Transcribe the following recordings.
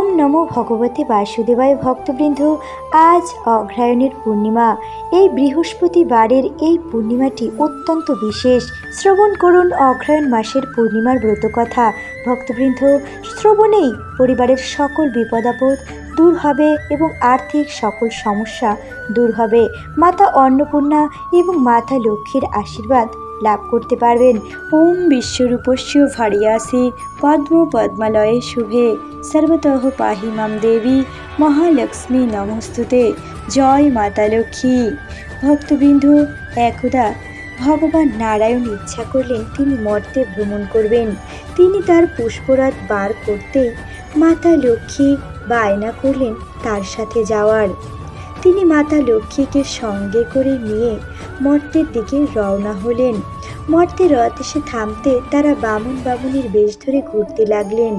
ওম নমো ভগবতী বাসুদেবায় ভক্তবৃন্দ, আজ অগ্রায়ণের পূর্ণিমা। এই বৃহস্পতিবারের এই পূর্ণিমাটি অত্যন্ত বিশেষ। শ্রবণ করুন অগ্রায়ণ মাসের পূর্ণিমার ব্রতকথা ভক্তবৃন্দ, শ্রবণেই পরিবারের সকল বিপদাপদ দূর হবে এবং আর্থিক সকল সমস্যা দূর হবে। মাতা অন্নপূর্ণা এবং মাতা লক্ষ্মীর আশীর্বাদ। লাভ করতে পারবেন। ওম বিশ্বরূপস্য ভারিয়াসি পদ্ম পদ্মালয়ে শুভে। সর্বতঃ পাহি মাম দেবী। মহালক্ষ্মী নমস্তুতে। জয় মাতা লক্ষ্মী। ভক্তবিন্দু, একদা, ভগবান নারায়ণ ইচ্ছা করলেন তিনি মর্তে ভ্রমণ করবেন। তিনি তার পুষ্পরাত বার করতে মাতা লক্ষ্মী বায়না করলেন তার সাথে যাওয়ার। তিনি মাতা লক্ষ্মীকে সঙ্গে করে নিয়ে মর্তের দিকে রওনা হলেন। মর্তে রথ এসে থামতে তারা বামুন বামুনির বেশ ধরে ঘুরতে লাগলেন।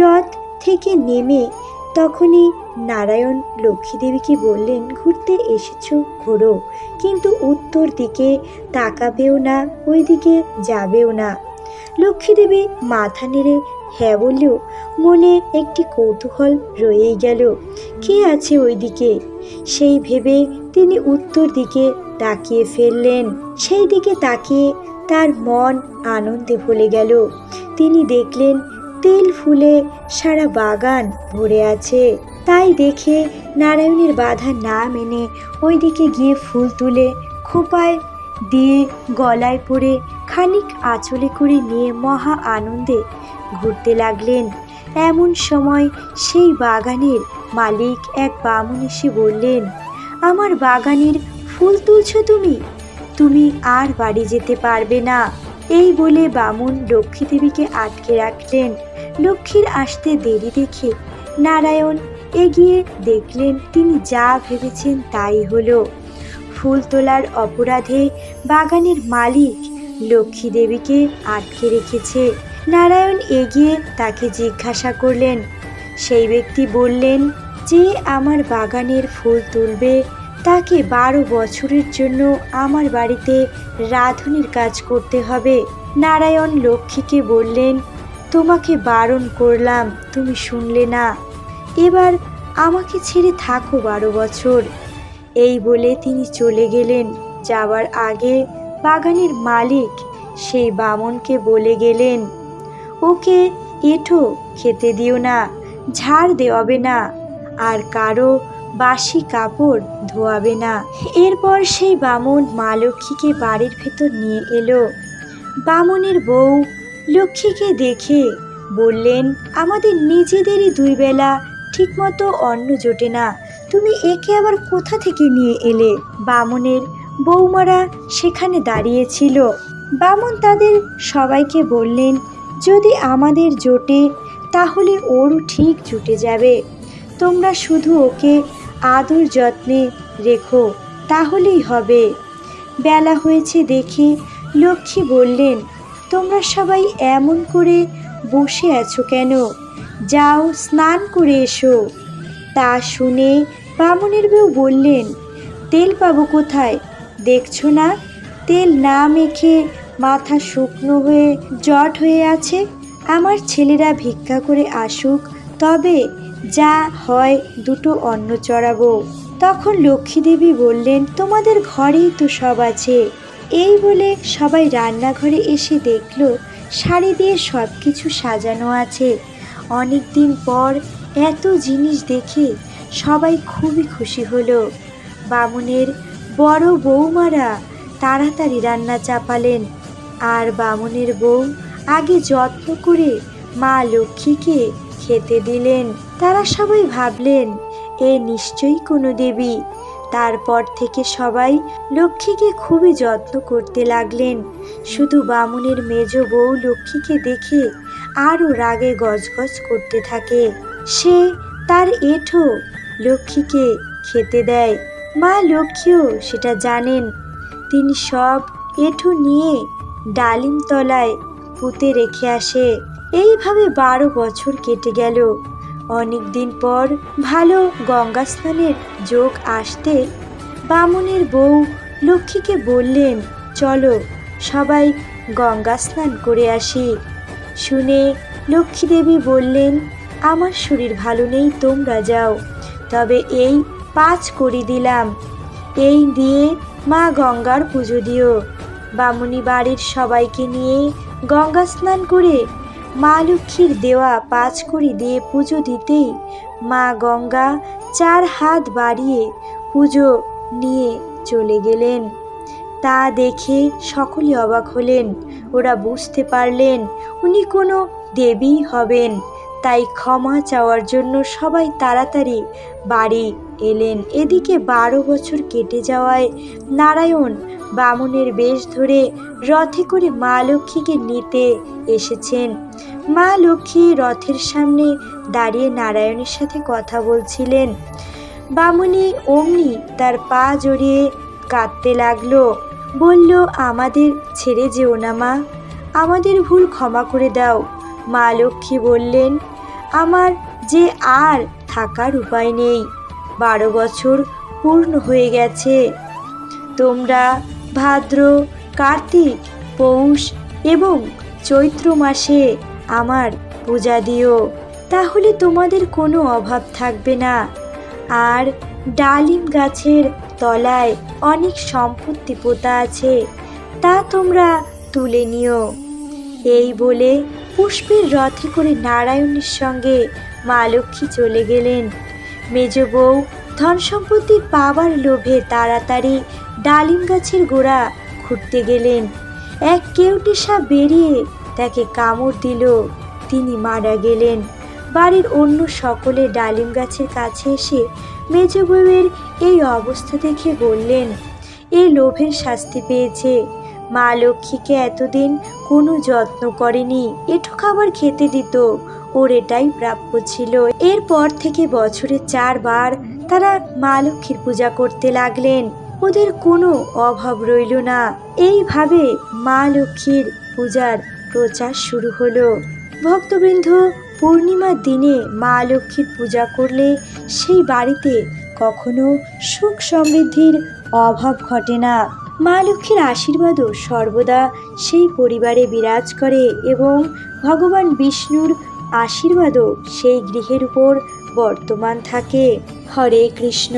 রথ থেকে নেমে তখনই নারায়ণ লক্ষ্মী দেবীকে বললেন, ঘুরতে এসেছ ঘোরো কিন্তু উত্তর দিকে তাকাবেও না ওই দিকে যাবেও না। লক্ষ্মী দেবী মাথা নেড়ে হ্যাঁ বললেও মনে একটি কৌতূহল রয়েই গেল। কে আছে ওইদিকে? সেই ভেবে তিনি উত্তর দিকে তাকিয়ে ফেললেন। সেই দিকে তাকিয়ে তার মন আনন্দে ভরে গেল। তিনি দেখলেন তেল ফুলে সারা বাগান ভরে আছে। তাই দেখে নারায়ণের বাধা না মেনে ওইদিকে গিয়ে ফুল তুলে খোপায় দিয়ে গলায় পরে খানিক আঁচলে করে নিয়ে মহা আনন্দে ঘুরতে লাগলেন। এমন সময় সেই বাগানের মালিক এক বামুন এসে বললেন, আমার বাগানের ফুল তুলছ তুমি? তুমি আর বাড়ি যেতে পারবে না। এই বলে বামুন লক্ষ্মী দেবীকে আটকে রাখলেন। লক্ষ্মীর আসতে দেরি দেখে নারায়ণ এগিয়ে দেখলেন তিনি যা ভেবেছেন তাই হলো। ফুল তোলার অপরাধে বাগানের মালিক লক্ষ্মী দেবীকে আটকে রেখেছে। নারায়ণ এগিয়ে তাকে জিজ্ঞাসা করলেন, সেই ব্যক্তি বললেন যে, আমার বাগানের ফুল তুলবে তাকে বারো বছরের জন্য আমার বাড়িতে রাঁধুনির কাজ করতে হবে। নারায়ণ লক্ষ্মীকে বললেন, তোমাকে বারণ করলাম, তুমি শুনলে না। এবার আমাকে ছেড়ে থাকো বারো বছর। এই বলে তিনি চলে গেলেন। যাওয়ার আগে বাগানের মালিক সেই বামনকে বলে গেলেন, ওকে এঠো, খেতে দিও না, ঝাড় দেওয়াবে না। আর কারও বাসি কাপড় ধোয়াবে না। এরপর সেই বামন মা লক্ষ্মীকে বাড়ির ভেতর নিয়ে এলো। বামনের বউ লক্ষ্মীকে দেখে বললেন, আমাদের নিজেদেরই দুই বেলা ঠিকমতো অন্ন জোটে না। তুমি একে আবার কোথা থেকে নিয়ে এলে? বামনের বৌমারা সেখানে দাঁড়িয়েছিল। বামন তাদের সবাইকে বললেন, যদি আমাদের জোটে, তাহলে ওরও ঠিক জুটে যাবে। তোমরা শুধু ওকে আদর যত্নে রেখো, তাহলেই হবে। বেলা হয়েছে দেখে লক্ষ্মী বললেন, তোমরা সবাই এমন করে বসে আছো কেন? যাও স্নান করে এসো। তা শুনে বামনের বউ বললেন তেল পাবো কোথায়? দেখছ না? তেল না মেখে মাথা শুকনো হয়ে জট হয়ে আছে। আমার ছেলেরা ভিক্ষা করে আসুক, তবে যা হয় দুটো অন্ন চড়াবো। তখন লক্ষ্মী দেবী বললেন, তোমাদের ঘরেই তো সব আছে। এই বলে সবাই রান্নাঘরে এসে দেখল, শাড়ি দিয়ে সব কিছু সাজানো আছে। অনেক দিন পর এত জিনিস দেখে সবাই খুবই খুশি হলো। বামুনের বড় বৌমারা তাড়াতাড়ি রান্না চাপালেন। আর বামুনের বউ আগে যত্ন করে মা লক্ষ্মীকে খেতে দিলেন। তারা সবাই ভাবলেন, এ নিশ্চয়ই কোনো দেবী। তারপর থেকে সবাই লক্ষ্মীকে খুবই যত্ন করতে লাগলেন। শুধু বামুনের মেজ বউ লক্ষ্মীকে দেখে আরও রাগে গজগজ করতে থাকে। সে তার এঠো লক্ষ্মীকে খেতে দেয়। মা লক্ষ্মীও সেটা জানেন। তিনি সব এঠো নিয়ে ডালিম তলায় পুঁতে রেখে আসে। এইভাবে বারো বছর কেটে গেল। অনেক দিন পর ভালো গঙ্গা স্নানের যোগ আসতে বামুনের বউ লক্ষ্মীকে বললেন, চলো সবাই গঙ্গা স্নান করে আসি। শুনে লক্ষ্মী দেবী বললেন, আমার শরীর ভালো নেই, তোমরা যাও। তবে এই পাঁচ করি দিলাম। এই দিয়ে মা গঙ্গার পুজো দিও। বামুনি বাড়ির সবাইকে নিয়ে গঙ্গা স্নান করে মা লক্ষ্মীর দেওয়া পাঁচ কড়ি দিয়ে পুজো দিতেই মা গঙ্গা চার হাত বাড়িয়ে পুজো নিয়ে চলে গেলেন। তা দেখে সকলে অবাক হলেন। ওরা বুঝতে পারলেন, উনি কোনো দেবী হবেন। তাই ক্ষমা চাওয়ার জন্য সবাই তাড়াতাড়ি বাড়ি এলেন। এদিকে বারো বছর কেটে যাওয়ায় নারায়ণ বামুনের বেশ ধরে রথে করে মা লক্ষ্মীকে নিতে এসেছেন। মা লক্ষ্মী রথের সামনে দাঁড়িয়ে নারায়ণের সাথে কথা বলছিলেন। বামুনি অমনি তার পা জড়িয়ে কাঁদতে লাগল। বলল, আমাদের ছেড়ে যেও না মা, আমাদের ভুল ক্ষমা করে দাও। মা লক্ষ্মী বললেন, আমার যে আর থাকার উপায় নেই। বারো বছর পূর্ণ হয়ে গেছে। তোমরা ভাদ্র, কার্তিক, পৌষ এবং চৈত্র মাসে আমার পূজা দিও। তাহলে তোমাদের কোনো অভাব থাকবে না। আর ডালিম গাছের তলায় অনেক সম্পত্তি পোতা আছে, তা তোমরা তুলে নিও। এই বলে পুষ্পের রথে করে নারায়ণের সঙ্গে মা লক্ষ্মী চলে গেলেন। মেজ বউ ধন সম্পত্তি পাবার লোভে তাড়াতাড়ি ডালিম গাছের গোড়া খুঁড়তে গেলেন। এক কেউটি সাপ বেরিয়ে তাকে কামড় দিল। তিনি মারা গেলেন। বাড়ির অন্য সকলে ডালিম গাছের কাছে এসে মেজ বউয়ের এই অবস্থা দেখে বললেন এই লোভের শাস্তি পেয়েছে। মা লক্ষ্মীকে এতদিন কোনো যত্ন করেনি এটু খাবার খেতে দিত। ওর এটাই প্রাপ্য ছিল। এরপর থেকে বছরে চারবার তারা মা লক্ষ্মীর পূজা করতে লাগলেন। ওদের কোনো অভাব রইল না। এইভাবে মা লক্ষ্মীর পূজার প্রচার শুরু হলো। ভক্তবৃন্দ, পূর্ণিমার দিনে মা লক্ষ্মীর পূজা করলে সেই বাড়িতে কখনো সুখ সমৃদ্ধির অভাব ঘটে না। মা লক্ষ্মীর আশীর্বাদও সর্বদা সেই পরিবারে বিরাজ করে এবং ভগবান বিষ্ণুর আশীর্বাদও সেই গৃহের উপর বর্তমান থাকে। হরে কৃষ্ণ।